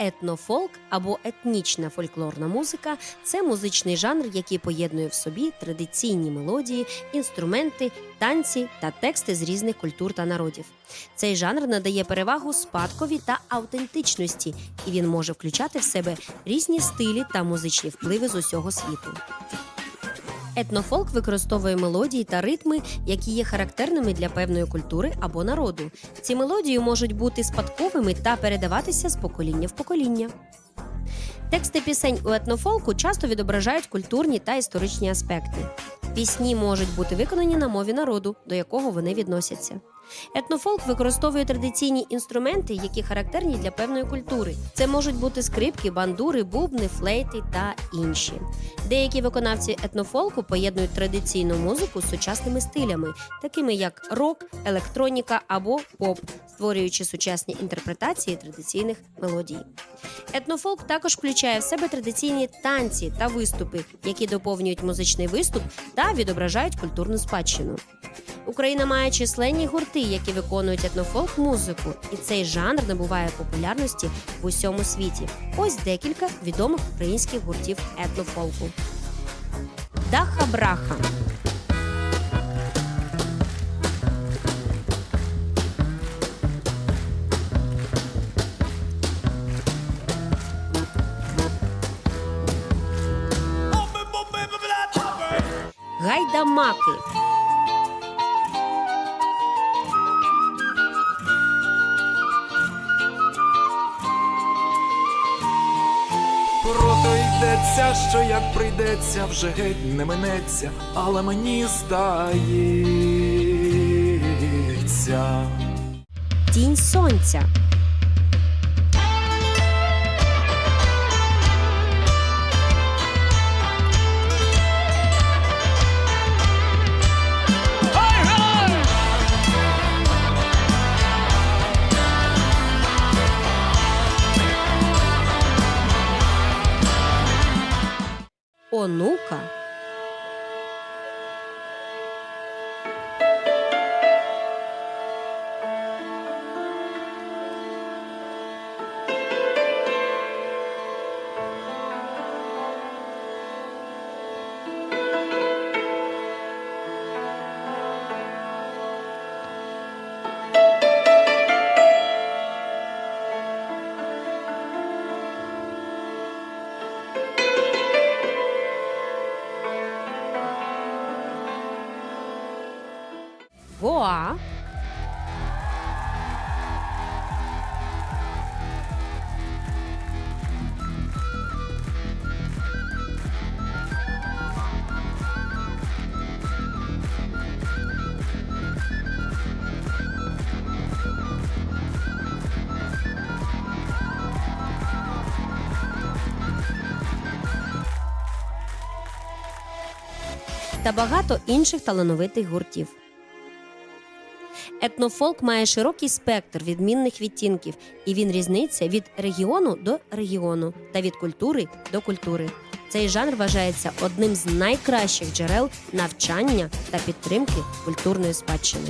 Етнофолк або етнічна фольклорна музика це музичний жанр, який поєднує в собі традиційні мелодії, інструменти, танці та тексти з різних культур та народів. Цей жанр надає перевагу спадкові та автентичності, і він може включати в себе різні стилі та музичні впливи з усього світу. Етнофолк використовує мелодії та ритми, які є характерними для певної культури або народу. Ці мелодії можуть бути спадковими та передаватися з покоління в покоління. Тексти пісень у етнофолку часто відображають культурні та історичні аспекти. Пісні можуть бути виконані на мові народу, до якого вони відносяться. Етнофолк використовує традиційні інструменти, які характерні для певної культури. Це можуть бути скрипки, бандури, бубни, флейти та інші. Деякі виконавці етнофолку поєднують традиційну музику з сучасними стилями, такими як рок, електроніка або поп, створюючи сучасні інтерпретації традиційних мелодій. Етнофолк також включає в себе традиційні танці та виступи, які доповнюють музичний виступ та відображають культурну спадщину. Україна має численні гурти, які виконують етнофолк музику, і цей жанр набуває популярності в усьому світі. Ось декілька відомих українських гуртів етнофолку. Даха Браха. Гайдамаки. Прото йдеться, що як прийдеться, вже геть не минеться, але мені здається. Тінь сонця. Онука. Гоа. Та багато інших талановитих гуртів. Етнофолк має широкий спектр відмінних відтінків, і він різниться від регіону до регіону та від культури до культури. Цей жанр вважається одним з найкращих джерел навчання та підтримки культурної спадщини.